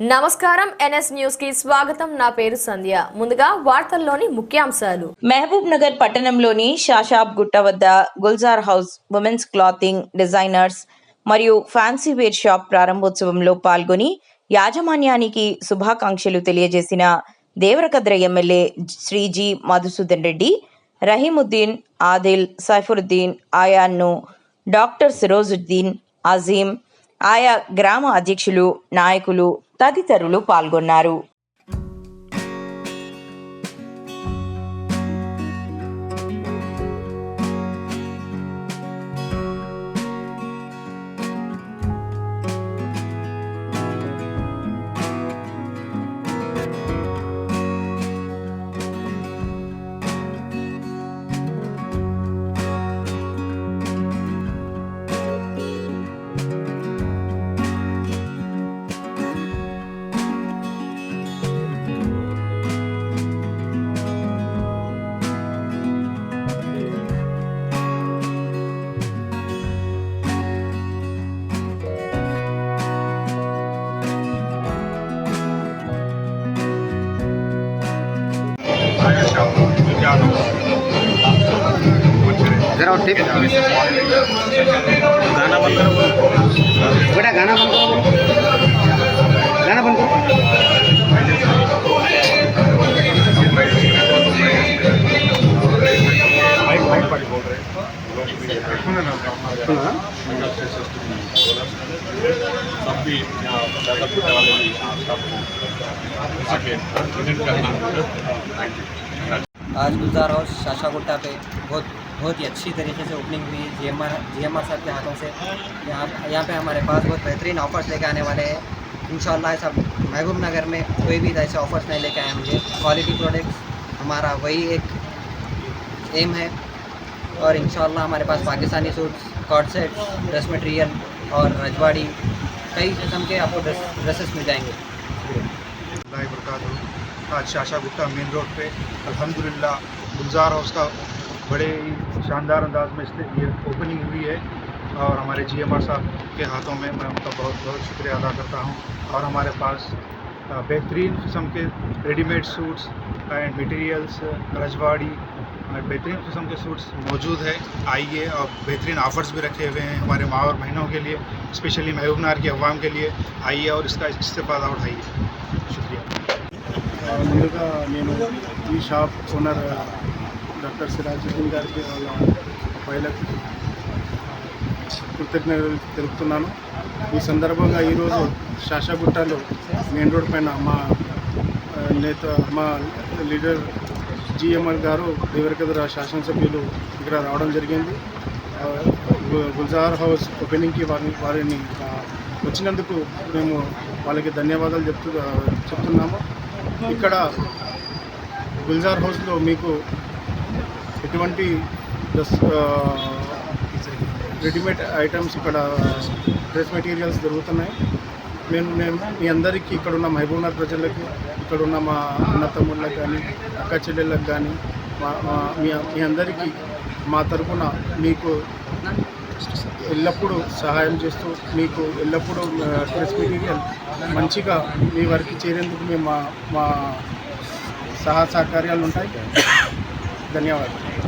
నమస్కారం ఎన్ఎస్ న్యూస్కి స్వాగతం. నా పేరు సంధ్య. ముందుగా వార్తల్లోని ముఖ్యాంశాలు. మహబూబ్ నగర్ పట్టణంలోని షాషాబ్ గుట్ట వద్ద Gulzar house women's clothing designers మరియు ఫ్యాన్సీ వేర్ షాప్ ప్రారంభోత్సవంలో పాల్గొని యాజమాన్యానికి శుభాకాంక్షలు తెలియజేసిన దేవరకద్ర ఎమ్మెల్యే శ్రీజీ మధుసూదన్ రెడ్డి రహీముద్దీన్ ఆదిల్ సైఫుద్దీన్ ఆయాన్ను డాక్టర్ సిరోజుద్దీన్ అజీం ఆయా గ్రామ అధ్యక్షులు నాయకులు తదితరులు పాల్గొన్నారు. जरा और टिप गाना बंद करो बेटा गाना बंद करो गाना बंद करो सब भी यहाँ ज़्यादा पीने वाले भी स्टाफ को आके प्रेजेंट करना थैंक यू आज गुलजार हाउस शाशागुट्टा पे बहुत बहुत ही अच्छी तरीके से ओपनिंग हुई। है G M R G M R साहब के हाथों से यहाँ यहाँ पे हमारे पास बहुत बेहतरीन ऑफर्स लेके आने वाले हैं। इन ऐसा महबूब नगर में कोई भी ऐसे ऑफर्स नहीं लेके आए होंगे। क्वालिटी प्रोडक्ट्स हमारा वही एक एम है। और इन हमारे पास पाकिस्तानी सूट्स कॉट सेट ड्रेस मटेरियल और रजवाड़ी कई किस्म के आपको ड्रेस ड्रेसेस मिल जाएँगे। आज शाशा गुप्ता मेन रोड पे अल्हम्दुलिल्लाह गुलजार हाउस का बड़े ही शानदार अंदाज में ये ओपनिंग हुई है और हमारे जी एम आर साहब के हाथों में मैं उनका बहुत बहुत शुक्रिया अदा करता हूँ और हमारे पास बेहतरीन किस्म के रेडीमेड सूट्स एंड मटेरियल्स रजवाड़ी, और बेहतरीन किस्म के सूट्स मौजूद है। आइए और बेहतरीन ऑफ़र्स भी रखे हुए हैं हमारे माँ और बहनों के लिए स्पेशली महबूबनार की अवाम के लिए। आइए और इसका इस्तेफ़ादा उठाइए। शुक्रिया। ముందుగా నేను ఈ షాప్ ఓనర్ డాక్టర్ సిరాజుద్దీన్ గారికి వాళ్ళ పైలట్ కృతజ్ఞతలు తెలుపుతున్నాను. ఈ సందర్భంగా ఈరోజు శాషాగుట్టలో మెయిన్ రోడ్ పైన మా నేత మా లీడర్ జిఎంఎల్ గారు దేవరకద్ర శాసనసభ్యులు ఇక్కడ రావడం జరిగింది. గుల్జార్ హౌస్ ఓపెనింగ్కి వారిని వారిని వచ్చినందుకు మేము వాళ్ళకి ధన్యవాదాలు చెప్తూ చెప్తున్నాము. ఇక్కడ గుల్జార్ హౌస్లో మీకు ఎటువంటి రెడీమేడ్ ఐటమ్స్ ఇక్కడ డ్రెస్ మెటీరియల్స్ దొరుకుతున్నాయి. మేము మేము మీ అందరికీ ఇక్కడ ఉన్న మహబూబ్నగర్ ప్రజలకి ఇక్కడ ఉన్న మా అన్న తమ్ముళ్ళకి కానీ అక్క చెల్లెళ్ళకి కానీ మా మీ మీ అందరికీ మా తరఫున మీకు ఎల్లప్పుడూ సహాయం చేస్తూ మీకు ఎల్లప్పుడూ డ్రెస్ మెటీరియల్ మంచిగా మీ వరకు చేరేందుకు మేము మా మా సహా సహకార్యాలు ఉంటాయి. ధన్యవాదాలు.